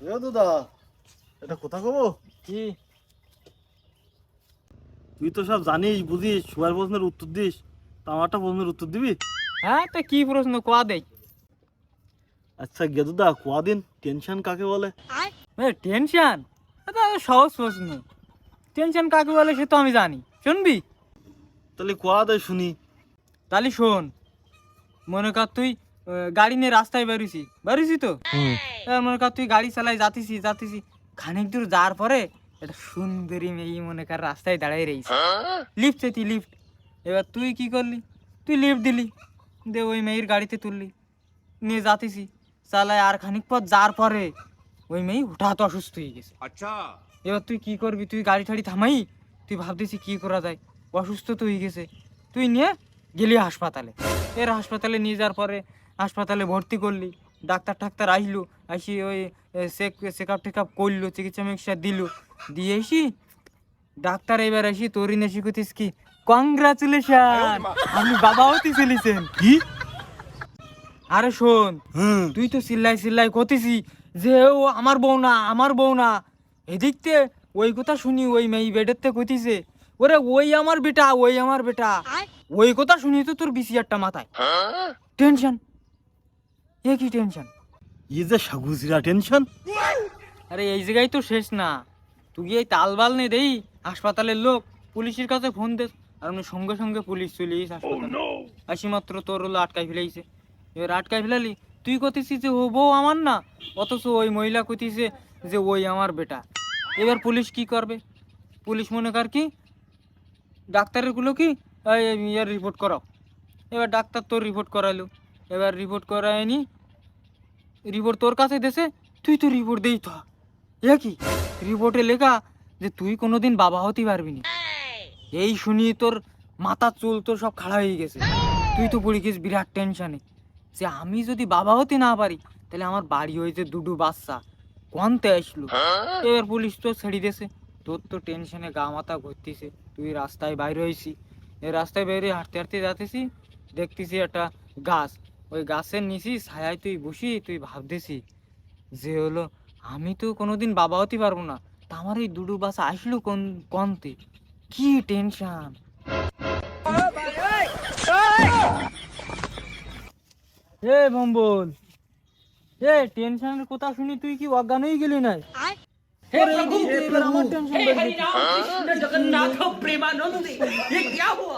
এ দাদা এটা কথা কবো কি? তুই তো সব জানিস বুঝিস সবার প্রশ্নের উত্তর দিস তা আমারটা প্রশ্নের উত্তর দিবি? হ্যাঁ তা কি প্রশ্ন কোয়া দেই? আচ্ছা গেদুদা কদিন টেনশন কাকে বলে? টেনশন? এটা সহজ প্রশ্ন। টেনশন কাকে বলে সে তো আমি জানি। শুনবি? তাহলে কোয়া দেয় শুনি। তাহলে শোন। মনে কর তুই গাড়ি নিয়ে রাস্তায় বেরোছি। বেরোছি তো? মনে কর তুই গাড়ি চালাই যাতিছি যাতিছি। খানিক দূর যাওয়ার পরে একটা সুন্দরী মেয়ে মনে কর রাস্তায় দাঁড়াই রয়েছে। লিফট চেতি লিফট এবার তুই কি করলি? তুই লিফট দিলি। দে ওই মেয়ের গাড়িতে তুললি। নিয়ে যাতিছি। চালায় আর খানিক পর যাওয়ার পরে ওই মেয়ে হঠাৎ অসুস্থ হয়ে গেছে। আচ্ছা। এবার তুই কি করবি? তুই গাড়ি ঠাড়ি থামাই। তুই ভাবতেছি কি করা যায়? অসুস্থ তো হয়ে গেছে। তুই নিয়ে গেলি হাসপাতালে। এর হাসপাতালে নিয়ে যাওয়ার পরে হাসপাতালে ভর্তি করলি ডাক্তার টাক্তার আসলো আসি ওই check check up take up করল চিকিৎসা মিকিৎসা দিল। দিয়ে এসি ডাক্তার এবার আসি তোর এসে কতিস কি কংগ্রাচুলেশন আমি বাবা হতে চলেছেন। কি? আরে শোন হুম। তুই তো চিল্লাই চিল্লাই কতিসি যে ও আমার বউ না আমার বউ না। এদিকতে ওই কথা শুনি ওই মেয়ে বেডেরতে কতিছে ওরে ওই আমার বেটা ওই আমার বেটা। ওই কথা শুনি তো তোর বিসিয়ারটা মাথায়। টেনশন। এ কি টেনশন ই যে সাগুজিরা টেনশন আরে এই জায়গায় তো শেষ না। তুই এই তালবাল নে দেই হাসপাতালের লোক পুলিশের কাছে ফোন দে। আর উনি সঙ্গে সঙ্গে পুলিশ চলে এসে হাসপাতালে। আসি মাত্র তোর হলো আটকাই ফেলাইছে। এবার আটকাই ফেলালি তুই কতিছিস যে ও বউ আমার না? অথচ ওই মহিলা কতিছে যে ওই আমার বেটা। এবার পুলিশ কি করবে? পুলিশ মনে কর কি ডাক্তারেরগুলো কি রিপোর্ট করাও। এবার ডাক্তার তোর রিপোর্ট করাইলো। এবার রিপোর্ট করায়নি। রিপোর্ট তোর কাছে দেশে? তুই তো রিপোর্ট দেই তো এ কি? রিপোর্টে লেখা যে তুই কোনোদিন বাবা হতে পারবি না। এই শুনি তোর মাথা চুল তোর সব খাড়া হয়ে গেছে। তুই তো পড়ে গেছিস বিরাট টেনশনে যে আমি যদি বাবা হতে না পারি, তাহলে আমার বাড়ি হয়েছে দুটো বাচ্চা। কোনতে আসলো? এবার পুলিশ তো ছেড়ে দিয়েছে। তোর তো টেনশনে গা মাথা ঘুরতেছে। তুই রাস্তায় বাইরে হয়েছি। রাস্তায় বাইরে হাঁটতে হাঁটতে যাতেছি, দেখতেছি একটা গাছ। ওই গাছের নিচি ছায়ায় তুই বসি তুই ভাবতেছি যে হলো আমি তো কোনোদিন বাবা হতে পারবো না তা আমার এই দুটো বাচ্চা আসলো কোন কনতে কি টেনশন এ বম্বল এ টেনশনের কথা শুনি তুই কি অজ্ঞান হয়ে গেলি না আমার টেনশন जगन्नाथ प्रेमानंद ये क्या हुआ